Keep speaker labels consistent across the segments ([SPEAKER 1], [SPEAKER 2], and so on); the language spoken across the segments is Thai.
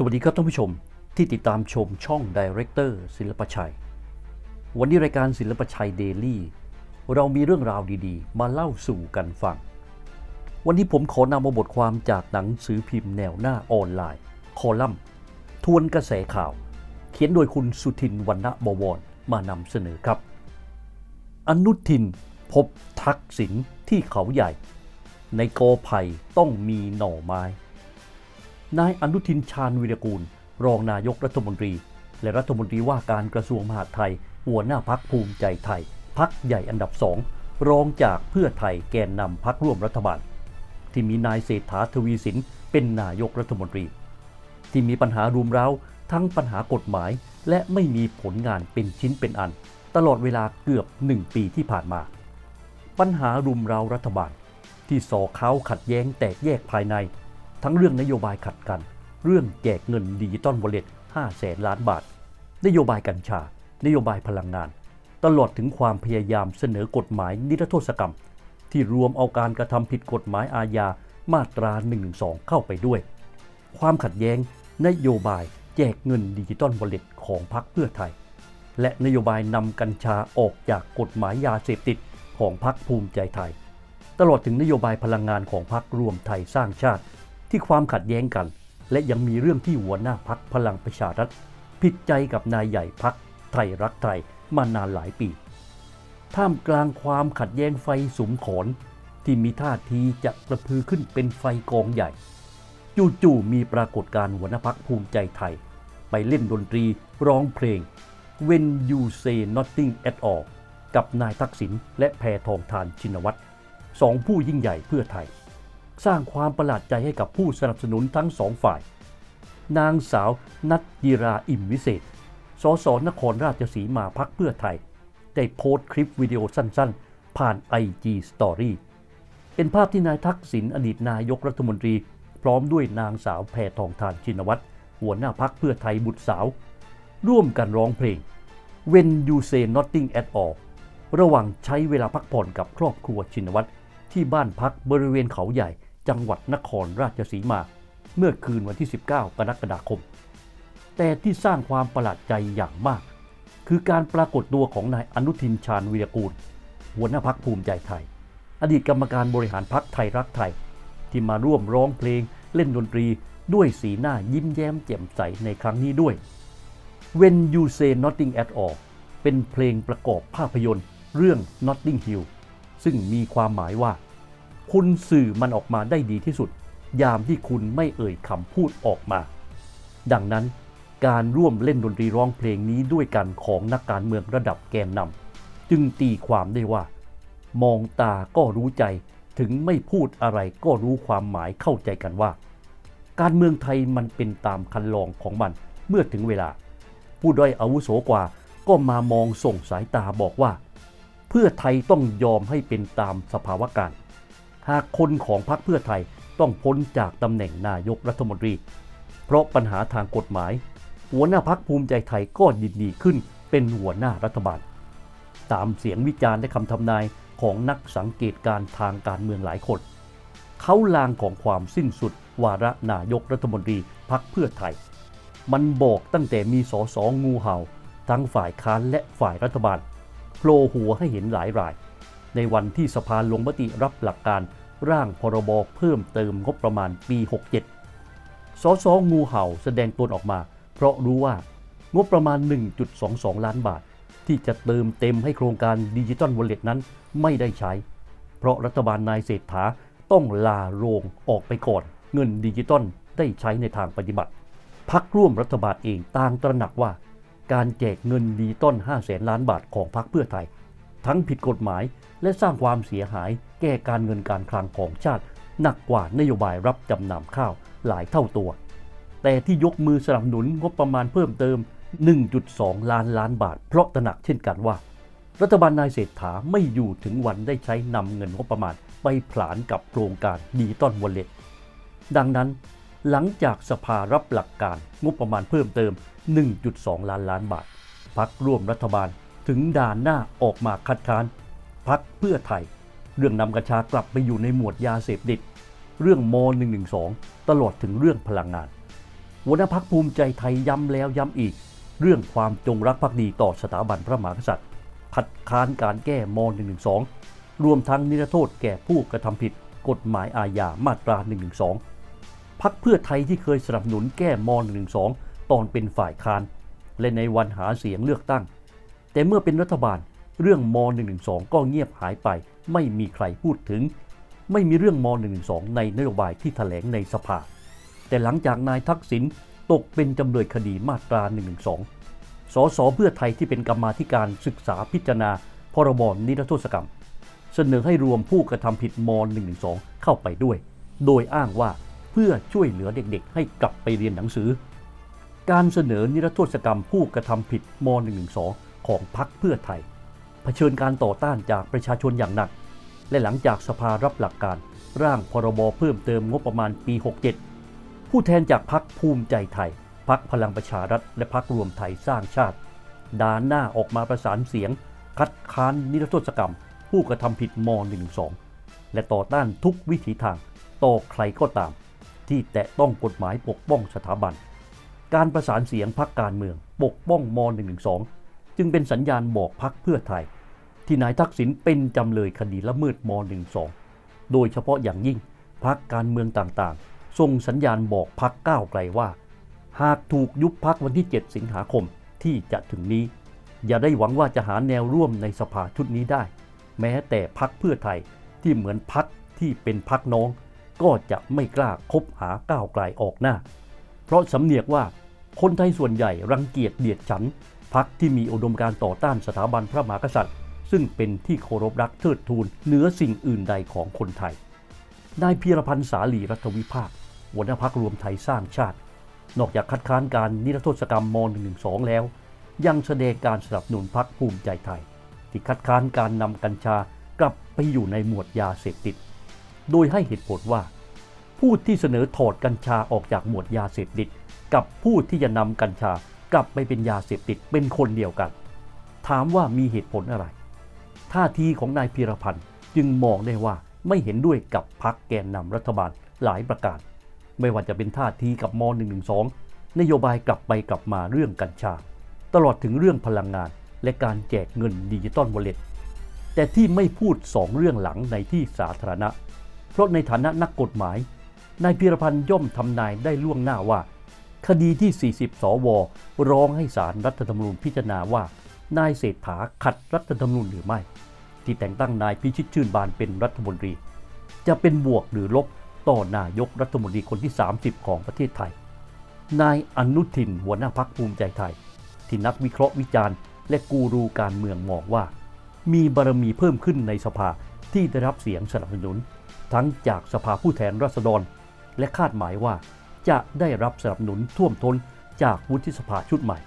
[SPEAKER 1] สวัสดีครับท่านผู้ชมที่ติดตามชมช่อง Director ศิลปชัย วันนี้รายการศิลปชัยเดลี่เรามีเรื่องราวดีๆ มาเล่าสู่กันฟัง วันนี้ผมขอนำมาบทความจากหนังสือพิมพ์แนวหน้าออนไลน์ คอลัมน์ ทวนกระแสข่าว เขียนโดยคุณสุทินวรรณบวรมานำเสนอครับ อนุทินพบทักษิณที่เขาใหญ่ ในกอไผ่ต้องมีหน่อไม้ นายอนุทินชาญวิรกูล รองนายกรัฐมนตรี และรัฐมนตรีว่าการกระทรวงมหาดไทย หัวหน้าพักภูมิใจไทย พักใหญ่อันดับสองรองจากเพื่อไทยแกนนำพักร่วมรัฐบาล ที่มีนายเศรษฐาทวีสินเป็นนายกรัฐมนตรี ที่มีปัญหารุมเร้าทั้งปัญหากฎหมาย และไม่มีผลงานเป็นชิ้นเป็นอัน ตลอดเวลาเกือบหนึ่งปีที่ผ่านมา ปัญหารุมเร้ารัฐบาล ที่ส่อเขาขัดแย้งแตกแยกภายใน ทั้งเรื่องนโยบายขัดกัน เรื่องแจกเงินดิจิตอลวอลเล็ต5แสนล้านบาท นโยบายกัญชา นโยบายพลังงาน ตลอดถึงความพยายามเสนอกฎหมายนิรโทษกรรม ที่รวมเอาการกระทำผิดกฎหมายอาญามาตรา 112 เข้าไปด้วย ความขัดแย้ง นโยบายแจกเงินดิจิตอลวอลเล็ตของพรรคเพื่อไทย และนโยบายนำกัญชาออกจากกฎหมายยาเสพติดของพรรคภูมิใจไทย ตลอดถึงนโยบายพลังงานของพรรครวมไทยสร้างชาติ ที่ความขัดแย้งกัน และยังมีเรื่องที่หัวหน้าพักพลังประชารัฐผิดใจกับนายใหญ่พักไทยรักไทยมานานหลายปี ท่ามกลางความขัดแย้งไฟสุมขอนที่มีท่าทีจะกระพือขึ้นเป็นไฟกองใหญ่ จู่ๆมีปรากฏการหัวหน้าพักภูมิใจไทย ไปเล่นดนตรีร้องเพลง When You Say Nothing at All กับนายทักษิณและแพทองทานชินวัตรสองผู้ยิ่งใหญ่เพื่อไทย สร้างความประหลาดใจให้กับผู้สนับสนุนทั้งสองฝ่าย นางสาวนัทยิราอิ่มวิเศษ สสนครราชสีมาพักเพื่อไทย ได้โพสต์คลิปวิดีโอสั้นๆ ผ่าน IG Story เป็นภาพที่นายทักษิณอดีตนายกรัฐมนตรี พร้อมด้วยนางสาวแพทองทานชินวัตรหัวหน้าพักเพื่อไทยบุตรสาว ร่วมกันร้องเพลง When You Say Nothing at All ระหว่างใช้เวลาพักผ่อนกับครอบครัวชินวัตรที่บ้านพักบริเวณเขาใหญ่ จังหวัดนครราชสีมา เมื่อคืนวันที่ 19 กรกฎาคม แต่ที่สร้างความประหลาดใจอย่างมาก คือการปรากฏตัวของนายอนุทินชาญวีรกูล หัวหน้าพักภูมิใจไทย อดีตกรรมการบริหารพักไทยรักไทย ที่มาร่วมร้องเพลงเล่นดนตรีด้วยสีหน้ายิ้มแย้มแจ่มใสในครั้งนี้ด้วย When You Say Nothing at All เป็นเพลงประกอบภาพยนตร์ เรื่อง Notting Hill ซึ่งมีความหมายว่า คุณสื่อมันออกมาได้ดีที่สุด ยามที่คุณไม่เอ่ยคำพูดออกมา ดังนั้นการร่วมเล่นดนตรีร้องเพลงนี้ด้วยกันของนักการเมืองระดับแกนนำจึงตีความได้ว่า มองตาก็รู้ใจถึงไม่พูดอะไรก็รู้ความหมายเข้าใจกันว่า การเมืองไทยมันเป็นตามคันลองของมันเมื่อถึงเวลา ผู้ด้อยอาวุโสกว่าก็มามองส่งสายตาบอกว่า เพื่อไทยต้องยอมให้เป็นตามสภาวะการ หากคนของพรรคเพื่อไทยต้องพ้นจากตำแหน่งนายกรัฐมนตรี เพราะปัญหาทางกฎหมาย หัวหน้าพักภูมิใจไทยก็ยินดีขึ้นเป็นหัวหน้ารัฐบาล ตามเสียงวิจารณ์และคำทำนายของนักสังเกตการทางการเมืองหลายคน เขาลางของความสิ้นสุด วาระนายกรัฐมนตรีพักเพื่อไทย มันบอกตั้งแต่มีสอสองูเห่า ทั้งฝ่ายค้านและฝ่ายรัฐบาลโผล่หัวให้เห็นหลายราย ในวันที่สภาลงมติรับหลักการ ร่างพรบเพิ่มเติมงบประมาณปี 67 สสงูเห่าแสดงตนออกมา เพราะรู้ว่างบประมาณ 1.22 ล้านบาท ที่จะเติมเต็มให้โครงการดิจิตอลวอลเล็ตนั้นไม่ได้ใช้ เพราะรัฐบาลนายเศรษฐาต้องลาโรงออกไปก่อน เงินดิจิตอลได้ใช้ในทางปฏิบัติพักร่วมรัฐบาลเองต่างตระหนักว่า การแจกเงินดิจิตอล5แสนล้านบาทของพรรคเพื่อไทย ทั้งผิดกฎหมาย และสร้างความเสียหายแก่การเงินการคลังของชาติ หนักกว่านโยบายรับจำนำข้าวหลายเท่าตัว แต่ที่ยกมือสนับสนุนงบประมาณเพิ่มเติม 1.2 ล้านล้านบาท เพราะตระหนักเช่นกันว่า รัฐบาลนายเศรษฐาไม่อยู่ถึงวันได้ใช้นำเงินงบประมาณไปผลานกับโครงการดิจิตอลวอลเล็ตดังนั้นหลังจากสภารับหลักการงบประมาณเพิ่มเติม 1.2 ล้านล้านบาทพักร่วมรัฐบาล ถึงด่านหน้าออกมาคัดค้านพักเพื่อไทย เรื่องนำกัญชากลับไปอยู่ในหมวดยาเสพติด เรื่องม .112 ตลอดถึงเรื่องพลังงานหัวหน้าพักภูมิใจไทยย้ำแล้วย้ำอีก เรื่องความจงรักภักดีต่อสถาบันพระมหากษัตริย์คัดค้านการแก้ม .112 รวมทั้งนิรโทษแก่ผู้กระทำผิดกฎหมายอาญามาตรา 112 พักเพื่อไทยที่เคยสนับสนุนแก้ม .112 ตอนเป็นฝ่ายค้าน และในวันหาเสียงเลือกตั้ง แต่เมื่อเป็นรัฐบาลเรื่องม .112 ก็เงียบหายไป ไม่มีใครพูดถึง ไม่มีเรื่องม .112 ในนโยบายที่แถลงในสภา แต่หลังจากนายทักษิณตกเป็นจำเลยคดีมาตรา 112 สสเพื่อไทยที่เป็นกรรมาธิการศึกษาพิจารณาพรบนิรโทษกรรม เสนอให้รวมผู้กระทำผิดม .112 เข้าไปด้วย โดยอ้างว่าเพื่อช่วยเหลือเด็กๆ ให้กลับไปเรียนหนังสือ การเสนอนิรโทษกรรมผู้กระทำผิดม .112 ของพรรคเพื่อไทย เผชิญการต่อต้านจากประชาชนอย่างหนัก และหลังจากสภารับหลักการ ร่างพรบเพิ่มเติมงบประมาณปี 67 ผู้แทนจากพรรคภูมิใจไทยพรรคพลังประชารัฐ และพรรครวมไทยสร้างชาติดานหน้าออกมาประสานเสียง คัดค้านนิรโทษกรรม ผู้กระทำผิดม .112 และต่อต้านทุกวิถีทางต่อใครก็ตาม ที่แตะต้องกฎหมายปกป้องสถาบัน การประสานเสียงพักการเมืองปกป้องม .112 จึงเป็นสัญญาณบอกพักเพื่อไทย ที่นายทักษิณเป็นจำเลยคดีละเมิดม .12 โดยเฉพาะอย่างยิ่งพักการเมืองต่างๆ ส่งสัญญาณบอกพักก้าวไกลว่า หากถูกยุบพักวันที่ 7 สิงหาคมที่จะถึงนี้ อย่าได้หวังว่าจะหาแนวร่วมในสภาชุดนี้ได้ แม้แต่พักเพื่อไทยที่เหมือนพักที่เป็นพักน้อง ก็จะไม่กล้าคบหาก้าวไกลออกหน้า เพราะสำเนียกว่าคนไทยส่วนใหญ่รังเกียจเดียดฉัน พักที่มีอุดมการต่อต้านสถาบันพระมหากษัตริย์ ซึ่งเป็นที่เคารพรักเทิดทูนเหนือสิ่งอื่นใดของคนไทย นายพีรพันธ์สาลีรัฐวิภาคหัวหน้าพักรวมไทยสร้างชาติ นอกจากคัดค้านการนิรโทษกรรมม .112 แล้ว ยังแสดงการสนับสนุนพักภูมิใจไทย ที่คัดค้านการนำกัญชากลับไปอยู่ในหมวดยาเสพติด โดยให้เหตุผลว่า ผู้ที่เสนอถอดกัญชาออกจากหมวดยาเสพติด กับผู้ที่จะนำกัญชา กลับไปเป็นยาเสพติดเป็นคนเดียวกัน ถามว่ามีเหตุผลอะไร ท่าทีของนายพีรพันธ์จึงมองได้ว่าไม่เห็นด้วยกับพักแกนนำรัฐบาลหลายประการ ไม่ว่าจะเป็นท่าทีกับม .112 นโยบายกลับไปกลับมาเรื่องกัญชา ตลอดถึงเรื่องพลังงาน และการแจกเงินดิจิตอลวอลเล็ตแต่ที่ไม่พูดสองเรื่องหลังในที่สาธารณะ เพราะในฐานะนักกฎหมายนายพีรพันธ์ย่อมทำนายได้ล่วงหน้าว่า คดีที่ 40 สว ร้องให้ศาลรรัฐธรรมนูญพิจารณาว่า นายเศรษฐาขัดรัฐธรรมนูญหรือไม่ ที่แต่งตั้งนายพิชิตชื่นบานเป็นรัฐมนตรี จะเป็นบวกหรือลบต่อนายกรัฐมนตรีคนที่ 30 ของประเทศไทย นายอนุทินหัวหน้าพักภูมิใจไทย ที่นักวิเคราะห์วิจารณ์ และกูรูการเมืองมองว่า มีบารมีเพิ่มขึ้นในสภาที่ได้รับเสียงสนับสนุน ทั้งจากสภาผู้แทนราษฎร และคาดหมายว่า จะได้รับสนับสนุนท่วมท้นจากวุฒิสภาชุดใหม่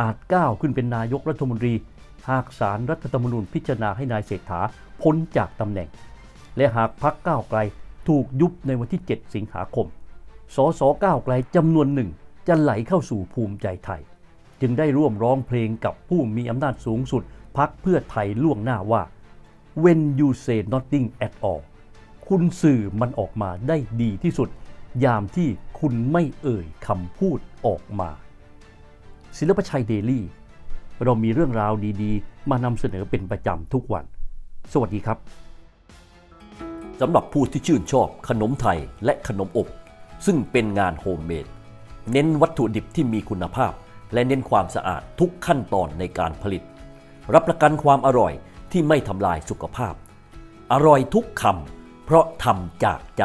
[SPEAKER 1] อาจก้าวขึ้นเป็นนายกรัฐมนตรี หากสารรัฐธรรมนูญพิจารณาให้นายเศรษฐาพ้นจากตำแหน่ง และหากพักก้าวไกลถูกยุบในวันที่ 7 สิงหาคม สสก้าวไกลจำนวนหนึ่งจะไหลเข้าสู่ภูมิใจไทย จึงได้ร่วมร้องเพลงกับผู้มีอำนาจสูงสุดพักเพื่อไทยล่วงหน้าว่า when you say nothing at all คุณสื่อมันออกมาได้ดีที่สุด ยามที่คุณไม่เอ่ยคำพูดออกมา ศิลปชัยเดลี่ เรามีเรื่องราวดีๆ มานำเสนอเป็นประจำทุกวัน สวัสดีครับสำหรับผู้ที่ชื่นชอบขนมไทยและขนมอบ ซึ่งเป็นงานโฮมเมดเน้นวัตถุดิบที่มีคุณภาพ และเน้นความสะอาดทุกขั้นตอนในการผลิต รับประกันความอร่อยที่ไม่ทำลายสุขภาพ อร่อยทุกคำเพราะทำจากใจ